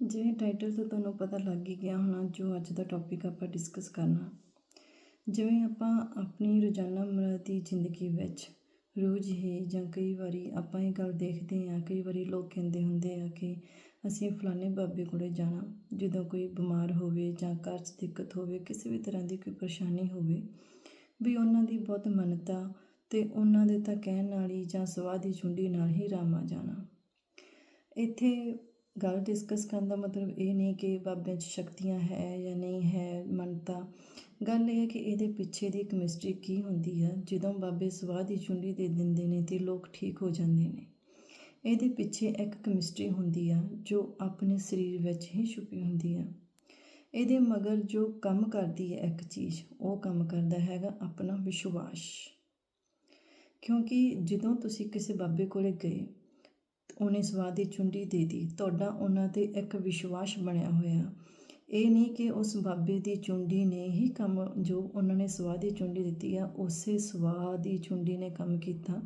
ਜਿਵੇਂ ਟਾਈਟਲ ਤੋਂ ਤੁਹਾਨੂੰ ਪਤਾ ਲੱਗ ਹੀ ਗਿਆ ਹੋਣਾ ਜੋ ਅੱਜ ਦਾ ਟੌਪਿਕ ਆਪਾਂ ਡਿਸਕਸ ਕਰਨਾ। ਜਿਵੇਂ ਆਪਾਂ ਆਪਣੀ ਰੋਜ਼ਾਨਾ ਮਰਾ ਦੀ ਜ਼ਿੰਦਗੀ ਵਿੱਚ ਰੋਜ਼ ਹੀ ਜਾਂ ਕਈ ਵਾਰੀ ਆਪਾਂ ਇਹ ਗੱਲ ਦੇਖਦੇ ਹਾਂ, ਕਈ ਵਾਰੀ ਲੋਕ ਕਹਿੰਦੇ ਹੁੰਦੇ ਆ ਕਿ ਅਸੀਂ ਫਲਾਣੇ ਬਾਬੇ ਕੋਲੇ ਜਾਣਾ, ਜਦੋਂ ਕੋਈ ਬਿਮਾਰ ਹੋਵੇ ਜਾਂ ਘਰ 'ਚ ਦਿੱਕਤ ਹੋਵੇ, ਕਿਸੇ ਵੀ ਤਰ੍ਹਾਂ ਦੀ ਕੋਈ ਪਰੇਸ਼ਾਨੀ ਹੋਵੇ, ਵੀ ਉਹਨਾਂ ਦੀ ਬਹੁਤ ਮੰਨਤਾ ਤੇ ਉਹਨਾਂ ਦੇ ਤਾਂ ਕਹਿਣ ਨਾਲ ਹੀ ਜਾਂ ਸਵਾਹ ਦੀ ਚੁੰਡੀ ਨਾਲ ਹੀ ਰਾਮਾ ਜਾਣਾ। ਇੱਥੇ ਗੱਲ ਡਿਸਕਸ ਕਰਨ ਦਾ ਮਤਲਬ ਇਹ ਨਹੀਂ ਕਿ ਬਾਬਿਆਂ 'ਚ ਸ਼ਕਤੀਆਂ ਹੈ ਜਾਂ ਨਹੀਂ ਹੈ ਮੰਨਤਾ। ਗੱਲ ਇਹ ਹੈ ਕਿ ਇਹਦੇ ਪਿੱਛੇ ਦੀ ਕੈਮਿਸਟਰੀ ਕੀ ਹੁੰਦੀ ਆ? ਜਦੋਂ ਬਾਬੇ ਸਵਾਹ ਦੀ ਚੁੰਡੀ ਦੇ ਦਿੰਦੇ ਨੇ ਤੇ ਲੋਕ ਠੀਕ ਹੋ ਜਾਂਦੇ ਨੇ। ਇਹਦੇ ਪਿੱਛੇ ਇੱਕ ਕੈਮਿਸਟਰੀ ਹੁੰਦੀ ਆ, ਜੋ ਆਪਣੇ ਸਰੀਰ ਵਿੱਚ ਹੀ ਛੁਪੀ ਹੁੰਦੀ ਆ। ਇਹਦੇ ਮਗਰ ਜੋ ਕੰਮ ਕਰਦੀ ਹੈ ਇੱਕ ਚੀਜ਼, ਉਹ ਕੰਮ ਕਰਦਾ ਹੈਗਾ ਆਪਣਾ ਵਿਸ਼ਵਾਸ। ਕਿਉਂਕਿ ਜਦੋਂ ਤੁਸੀਂ ਕਿਸੇ ਬਾਬੇ ਕੋਲੇ ਗਏ ਉਹਨੇ ਸਵਾਦ ਦੀ ਚੁੰਡੀ ਦੇ ਦੀ ਤੁਹਾਡਾ ਉਹਨਾਂ ਤੇ ਇੱਕ ਵਿਸ਼ਵਾਸ ਬਣਿਆ ਹੋਇਆ। ਇਹ ਨਹੀਂ ਕਿ ਉਸ ਬਾਬੇ ਦੀ ਚੁੰਡੀ ਨੇ ਹੀ ਕੰਮ, ਜੋ ਉਹਨਾਂ ਨੇ ਸਵਾਦ ਦੀ ਚੁੰਡੀ ਦਿੱਤੀ ਆ, ਉਸੇ ਸਵਾਦ ਦੀ ਚੁੰਡੀ ਨੇ ਕੰਮ ਕੀਤਾ।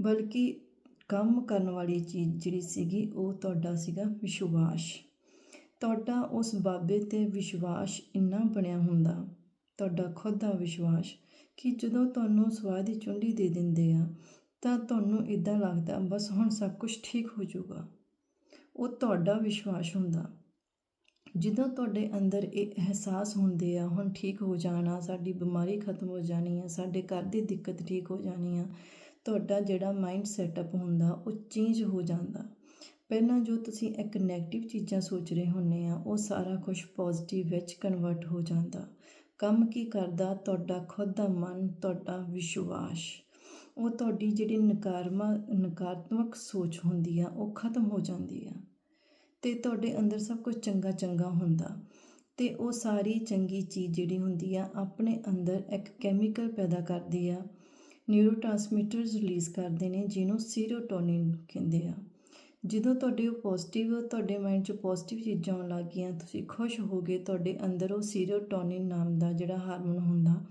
ਬਲਕਿ ਕੰਮ ਕਰਨ ਵਾਲੀ ਚੀਜ਼ ਜਿਹੜੀ ਸੀਗੀ, ਉਹ ਤੁਹਾਡਾ ਸੀਗਾ ਵਿਸ਼ਵਾਸ। ਤੁਹਾਡਾ ਉਸ ਬਾਬੇ ਤੇ ਵਿਸ਼ਵਾਸ ਇੰਨਾ ਬਣਿਆ ਹੁੰਦਾ, ਤੁਹਾਡਾ ਖੁਦ ਦਾ ਵਿਸ਼ਵਾਸ, ਕਿ ਜਦੋਂ ਤੁਹਾਨੂੰ ਸਵਾਦ ਦੀ ਚੁੰਡੀ ਦੇ ਦਿੰਦੇ ਆ ਤਾਂ ਤੁਹਾਨੂੰ ਇਦਾਂ ਲੱਗਦਾ, ਬਸ ਹੁਣ ਸਭ ਕੁਝ ਠੀਕ ਹੋ ਜਾਊਗਾ। ਉਹ ਤੁਹਾਡਾ ਵਿਸ਼ਵਾਸ ਹੁੰਦਾ। ਜਦੋਂ ਤੁਹਾਡੇ ਅੰਦਰ ਇਹ ਅਹਿਸਾਸ ਹੁੰਦੇ ਆ, ਹੁਣ ਠੀਕ ਹੋ ਜਾਣਾ, ਸਾਡੀ ਬਿਮਾਰੀ ਖਤਮ ਹੋ ਜਾਣੀ ਆ, ਸਾਡੇ ਘਰ ਦੀ ਦਿੱਕਤ ਠੀਕ ਹੋ ਜਾਣੀ ਆ, ਤੁਹਾਡਾ ਜਿਹੜਾ ਮਾਈਂਡ ਸੈਟਅਪ ਹੁੰਦਾ, ਉਹ ਚੇਂਜ ਹੋ ਜਾਂਦਾ। ਪਹਿਲਾਂ ਜੋ ਤੁਸੀਂ ਇੱਕ 네ਗੇਟਿਵ ਚੀਜ਼ਾਂ ਸੋਚ ਰਹੇ ਹੁੰਨੇ ਆ, ਉਹ ਸਾਰਾ ਕੁਝ ਪੋਜ਼ਿਟਿਵ ਵਿੱਚ ਕਨਵਰਟ ਹੋ ਜਾਂਦਾ। ਕੰਮ ਕੀ ਕਰਦਾ, ਤੁਹਾਡਾ ਖੁਦ ਦਾ ਮਨ, ਤੁਹਾਡਾ ਵਿਸ਼ਵਾਸ। ਉਹ ਤੁਹਾਡੀ ਜਿਹੜੀ ਨਕਾਰਮਾ, ਨਕਾਰਾਤਮਕ ਸੋਚ ਹੁੰਦੀ ਆ, ਉਹ ਖਤਮ ਹੋ ਜਾਂਦੀ ਆ। ਤੇ ਤੁਹਾਡੇ ਅੰਦਰ ਸਭ ਕੁਝ ਚੰਗਾ ਚੰਗਾ ਹੁੰਦਾ। ਤੇ ਉਹ ਸਾਰੀ ਚੰਗੀ ਚੀਜ਼ ਜਿਹੜੀ ਹੁੰਦੀ ਆ, ਆਪਣੇ ਅੰਦਰ ਇੱਕ ਕੈਮੀਕਲ ਪੈਦਾ ਕਰਦੀ ਆ। ਨਿਊਰੋਟ੍ਰਾਂਸਮਿਟਰਸ ਰਿਲੀਜ਼ ਕਰਦੇ ਨੇ, ਜਿਹਨੂੰ ਸੀਰੋਟੋਨਿਨ ਕਹਿੰਦੇ ਆ। ਜਦੋਂ ਤੁਹਾਡੇ ਉਹ ਪੋਜ਼ਿਟਿਵ ਤੁਹਾਡੇ ਮਾਈਂਡ 'ਚ ਪੋਜ਼ਿਟਿਵ ਚੀਜ਼ਾਂ ਆਉਣ ਲੱਗ ਗਈਆਂ, ਤੁਸੀਂ ਖੁਸ਼ ਹੋਗੇ ਤੁਹਾਡੇ ਅੰਦਰ ਉਹ ਸੀਰੋਟੋਨਿਨ ਨਾਮ ਦਾ ਜਿਹੜਾ ਹਾਰਮੋਨ ਹੁੰਦਾ,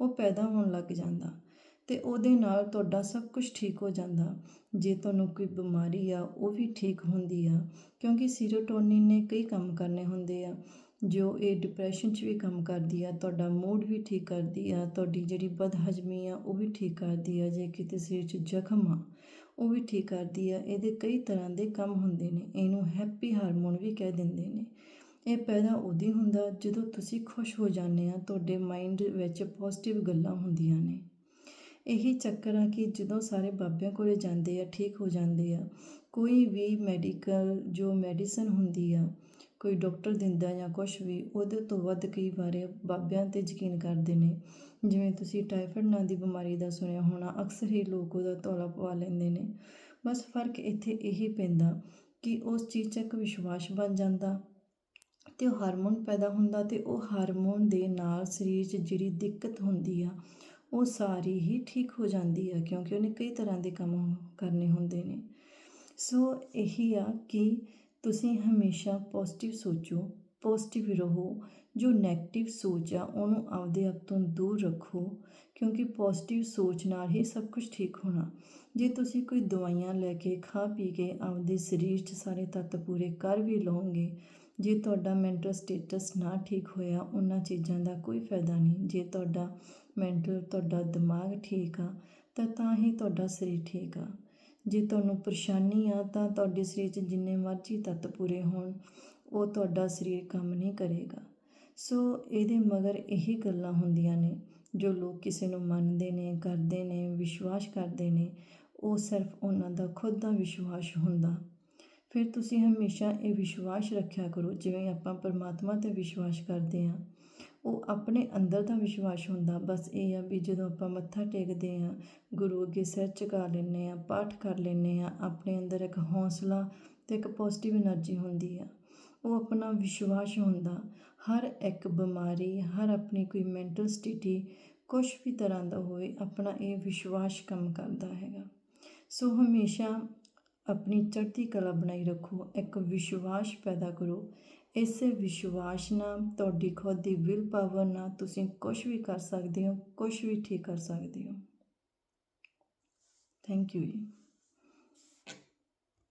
ਉਹ ਪੈਦਾ ਹੋਣ ਲੱਗ ਜਾਂਦਾ। ਅਤੇ ਉਹਦੇ ਨਾਲ ਤੁਹਾਡਾ ਸਭ ਕੁਝ ਠੀਕ ਹੋ ਜਾਂਦਾ। ਜੇ ਤੁਹਾਨੂੰ ਕੋਈ ਬਿਮਾਰੀ ਆ, ਉਹ ਵੀ ਠੀਕ ਹੁੰਦੀ ਆ। ਕਿਉਂਕਿ ਸੀਰੋਟੋਨਿਨ ਨੇ ਕਈ ਕੰਮ ਕਰਨੇ ਹੁੰਦੇ ਆ। ਜੋ ਇਹ ਡਿਪਰੈਸ਼ਨ 'ਚ ਵੀ ਕੰਮ ਕਰਦੀ ਆ, ਤੁਹਾਡਾ ਮੂਡ ਵੀ ਠੀਕ ਕਰਦੀ ਆ, ਤੁਹਾਡੀ ਜਿਹੜੀ ਬਦਹਜ਼ਮੀ ਆ, ਉਹ ਵੀ ਠੀਕ ਕਰਦੀ ਆ, ਜੇ ਕਿਤੇ ਸਰੀਰ 'ਚ ਜ਼ਖਮ ਆ, ਉਹ ਵੀ ਠੀਕ ਕਰਦੀ ਆ। ਇਹਦੇ ਕਈ ਤਰ੍ਹਾਂ ਦੇ ਕੰਮ ਹੁੰਦੇ ਨੇ, ਇਹਨੂੰ ਹੈਪੀ ਹਾਰਮੋਨ ਵੀ ਕਹਿ ਦਿੰਦੇ ਨੇ। ਇਹ ਪੈਦਾ ਉਦੋਂ ਹੁੰਦਾ ਜਦੋਂ ਤੁਸੀਂ ਖੁਸ਼ ਹੋ ਜਾਂਦੇ ਆ, ਤੁਹਾਡੇ ਮਾਈਂਡ ਵਿੱਚ ਪੋਜ਼ਿਟਿਵ ਗੱਲਾਂ ਹੁੰਦੀਆਂ ਨੇ। ਇਹੀ ਚੱਕਰ ਆ ਕਿ ਜਦੋਂ ਸਾਰੇ ਬਾਬਿਆਂ ਕੋਲੇ ਜਾਂਦੇ ਆ, ਠੀਕ ਹੋ ਜਾਂਦੇ ਆ, ਕੋਈ ਵੀ ਮੈਡੀਕਲ ਜੋ ਮੈਡੀਸਨ ਹੁੰਦੀ ਆ, ਕੋਈ ਡਾਕਟਰ ਦਿੰਦਾ ਜਾਂ ਕੁਝ ਵੀ, ਉਹਦੇ ਤੋਂ ਵੱਧ ਕਈ ਵਾਰ ਬਾਬਿਆਂ ਤੇ ਯਕੀਨ ਕਰਦੇ ਨੇ। ਜਿਵੇਂ ਤੁਸੀਂ ਟਾਈਫਾਇਡ ਨਾਂ ਦੀ ਬਿਮਾਰੀ ਦਾ ਸੁਣਿਆ ਹੋਣਾ, ਅਕਸਰ ਹੀ ਲੋਕ ਉਹਦਾ ਤੌਲਾ ਪਵਾ ਲੈਂਦੇ ਨੇ। ਬਸ ਫ਼ਰਕ ਇੱਥੇ ਇਹੀ ਪੈਂਦਾ ਕਿ ਉਸ ਚੀਜ਼ 'ਚ ਇੱਕ ਵਿਸ਼ਵਾਸ ਬਣ ਜਾਂਦਾ ਤੇ ਉਹ ਹਾਰਮੋਨ ਪੈਦਾ ਹੁੰਦਾ ਤੇ ਉਹ ਹਾਰਮੋਨ ਦੇ ਨਾਲ ਸਰੀਰ 'ਚ ਜਿਹੜੀ ਦਿੱਕਤ ਹੁੰਦੀ ਆ ਉਹ ਸਾਰੀ ਹੀ ਠੀਕ ਹੋ ਜਾਂਦੀ ਆ ਕਿਉਂਕਿ ਉਹਨੇ ਕਈ ਤਰ੍ਹਾਂ ਦੇ ਕੰਮ ਕਰਨੇ ਹੁੰਦੇ ਨੇ। ਸੋ ਇਹੀ ਆ ਕਿ ਤੁਸੀਂ ਹਮੇਸ਼ਾ ਪੋਜ਼ਿਟਿਵ ਸੋਚੋ ਪੋਜ਼ਿਟਿਵ ਰਹੋ। ਜੋ 네ਗੇਟਿਵ ਸੋਚ ਆ, ਉਹਨੂੰ ਆਪਦੇ ਆਪ ਤੋਂ ਦੂਰ ਰੱਖੋ ਕਿਉਂਕਿ ਪੋਜ਼ਿਟਿਵ ਸੋਚ ਨਾਲ ਹੀ ਸਭ ਕੁਝ ਠੀਕ ਹੋਣਾ। ਜੇ ਤੁਸੀਂ ਕੋਈ ਦਵਾਈਆਂ ਲੈ ਕੇ ਖਾ ਪੀ ਕੇ ਆਪਦੇ ਸਰੀਰ 'ਚ ਸਾਰੇ ਤੱਤ ਪੂਰੇ ਕਰ ਵੀ ਲਓਗੇ, ਜੇ ਤੁਹਾਡਾ ਮੈਂਟਲ ਸਟੇਟਸ ਨਾ ਠੀਕ ਹੋਇਆ, ਉਹਨਾਂ ਚੀਜ਼ਾਂ ਦਾ ਕੋਈ ਫਾਇਦਾ ਨਹੀਂ। ਜੇ ਤੁਹਾਡਾ ਮੈਂਟਲ ਤੁਹਾਡਾ ਦਿਮਾਗ ਠੀਕ ਆ, ਤਾਂ ਤਾਂ ਹੀ ਤੁਹਾਡਾ ਸਰੀਰ ਠੀਕ ਆ। ਜੇ ਤੁਹਾਨੂੰ ਪਰੇਸ਼ਾਨੀ ਆ, ਤਾਂ ਤੁਹਾਡੇ ਸਰੀਰ 'ਚ ਜਿੰਨੇ ਮਰਜ਼ੀ ਤੱਤ ਪੂਰੇ ਹੋਣ, ਉਹ ਤੁਹਾਡਾ ਸਰੀਰ ਕੰਮ ਨਹੀਂ ਕਰੇਗਾ। ਸੋ ਇਹਦੇ ਮਗਰ ਇਹੀ ਗੱਲਾਂ ਹੁੰਦੀਆਂ ਨੇ, ਜੋ ਲੋਕ ਕਿਸੇ ਨੂੰ ਮੰਨਦੇ ਨੇ, ਕਰਦੇ ਨੇ, ਵਿਸ਼ਵਾਸ ਕਰਦੇ ਨੇ, ਉਹ ਸਿਰਫ ਉਹਨਾਂ ਦਾ ਖੁਦ ਦਾ ਵਿਸ਼ਵਾਸ ਹੁੰਦਾ। ਫਿਰ ਤੁਸੀਂ ਹਮੇਸ਼ਾ ਇਹ ਵਿਸ਼ਵਾਸ ਰੱਖਿਆ ਕਰੋ, ਜਿਵੇਂ ਆਪਾਂ ਪਰਮਾਤਮਾ ਤੇ ਵਿਸ਼ਵਾਸ ਕਰਦੇ ਆ ਉਹ ਆਪਣੇ ਅੰਦਰ ਦਾ ਵਿਸ਼ਵਾਸ ਹੁੰਦਾ। ਬਸ ਇਹ ਆ ਵੀ ਜਦੋਂ ਆਪਾਂ ਮੱਥਾ ਟੇਕਦੇ ਹਾਂ, ਗੁਰੂ ਅੱਗੇ ਸਿਰ ਝੁਕਾ ਲੈਂਦੇ ਹਾਂ, ਪਾਠ ਕਰ ਲੈਂਦੇ ਹਾਂ, ਆਪਣੇ ਅੰਦਰ ਇੱਕ ਹੌਸਲਾ ਅਤੇ ਇੱਕ ਪੋਜ਼ਿਟਿਵ એનર્ਜੀ ਹੁੰਦੀ ਆ। ਉਹ ਆਪਣਾ ਵਿਸ਼ਵਾਸ ਹੁੰਦਾ। ਹਰ ਇੱਕ ਬਿਮਾਰੀ, ਹਰ ਆਪਣੀ ਕੋਈ ਮੈਂਟਲ ਸਥਿਤੀ ਕੁਝ ਵੀ ਤਰ੍ਹਾਂ ਦਾ ਹੋਵੇ, ਆਪਣਾ ਇਹ ਵਿਸ਼ਵਾਸ ਕੰਮ ਕਰਦਾ ਹੈਗਾ। ਸੋ ਹਮੇਸ਼ਾ ਆਪਣੀ ਚੜ੍ਹਦੀ ਕਲਾ ਬਣਾਈ ਰੱਖੋ। ਇੱਕ ਵਿਸ਼ਵਾਸ ਪੈਦਾ ਕਰੋ। ਇਸ ਵਿਸ਼ਵਾਸ ਨਾਲ ਤੁਹਾਡੀ ਖੁਦ ਦੀ ਵਿਲ ਪਾਵਰ ਨਾਲ ਤੁਸੀਂ ਕੁਝ ਵੀ ਕਰ ਸਕਦੇ ਹੋ ਕੁਝ ਵੀ ਠੀਕ ਕਰ ਸਕਦੇ ਹੋ। ਥੈਂਕ ਯੂ ਜੀ।